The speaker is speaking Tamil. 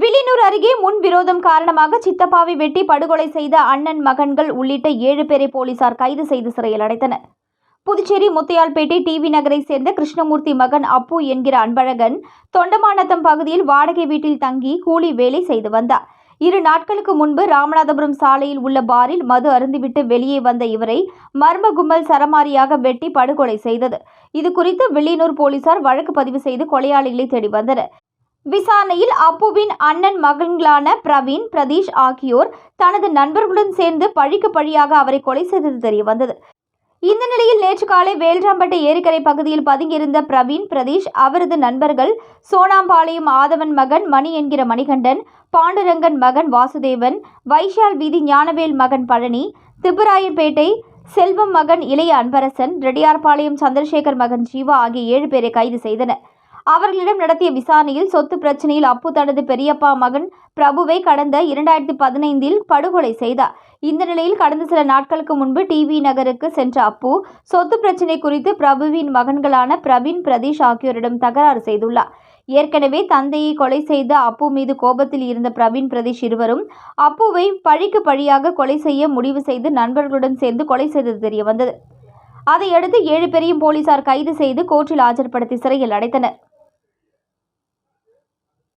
வில்லியனூர் அருகே முன் விரோதம் காரணமாக சித்தப்பாவை வெட்டி படுகொலை செய்த அண்ணன் மகன்கள் உள்ளிட்ட ஏழு பேரை போலீசார் கைது செய்து சிறையில் அடைத்தனர். புதுச்சேரி முத்தையால்பேட்டை டிவி நகரை சேர்ந்த கிருஷ்ணமூர்த்தி மகன் அப்பு என்கிற அன்பழகன் தொண்டமாநத்தம் பகுதியில் வாடகை வீட்டில் தங்கி கூலி வேலை செய்து வந்தார். இரு நாட்களுக்கு முன்பு ராமநாதபுரம் சாலையில் உள்ள பாரில் மது அருந்திவிட்டு வெளியே வந்த இவரை மர்ம கும்பல் சரமாரியாக வெட்டி படுகொலை செய்தது. இது குறித்து வில்லியனூர் போலீசார் வழக்கு பதிவு செய்து கொலையாளிகளை தேடி வந்தனர். விசாரணையில் அப்புவின் அண்ணன் மகன்களான பிரவீன் பிரதீஷ் ஆகியோர் தனது நண்பர்களுடன் சேர்ந்து பழிக்கு பழியாக அவரை கொலை செய்தது தெரிய வந்தது இந்த நிலையில் நேற்று காலை வேல்ராம்பட்டை ஏரிக்கரை பகுதியில் பதுங்கியிருந்த பிரவீன் பிரதீஷ் அவரது நண்பர்கள் சோனாம்பாளையம் ஆதவன் மகன் மணி என்கிற மணிகண்டன் பாண்டுரங்கன் மகன் வாசுதேவன் வைஷால் வீதி ஞானவேல் மகன் பழனி திப்புராயன்பேட்டை செல்வம் மகன் இளைய அன்பரசன் ரெட்டியார்பாளையம் சந்திரசேகர் மகன் ஜீவா ஆகிய ஏழு பேரை கைது செய்தனர். அவர்களிடம் நடத்திய விசாரணையில் சொத்து பிரச்சனையில் அப்பு தனது பெரியப்பா மகன் பிரபுவை கடந்த இரண்டாயிரத்தி பதினைந்தில் படுகொலை செய்தார். இந்த நிலையில் கடந்த சில நாட்களுக்கு முன்பு டிவி நகருக்கு சென்ற அப்பு சொத்து பிரச்சனை குறித்து பிரபுவின் மகன்களான பிரவீன் பிரதீஷ் ஆகியோரிடம் தகராறு செய்துள்ளார். ஏற்கனவே தந்தையை கொலை செய்த அப்பு மீது கோபத்தில் இருந்த பிரவீன் பிரதீஷ் இருவரும் அப்புவை பழிக்கு பழியாக கொலை செய்ய முடிவு செய்து நண்பர்களுடன் சேர்ந்து கொலை செய்தது தெரிய வந்தது அதையடுத்து ஏழு பேரையும் போலீசார் கைது செய்து கோர்ட்டில் ஆஜர்படுத்தி சிறையில் அடைத்தனர்.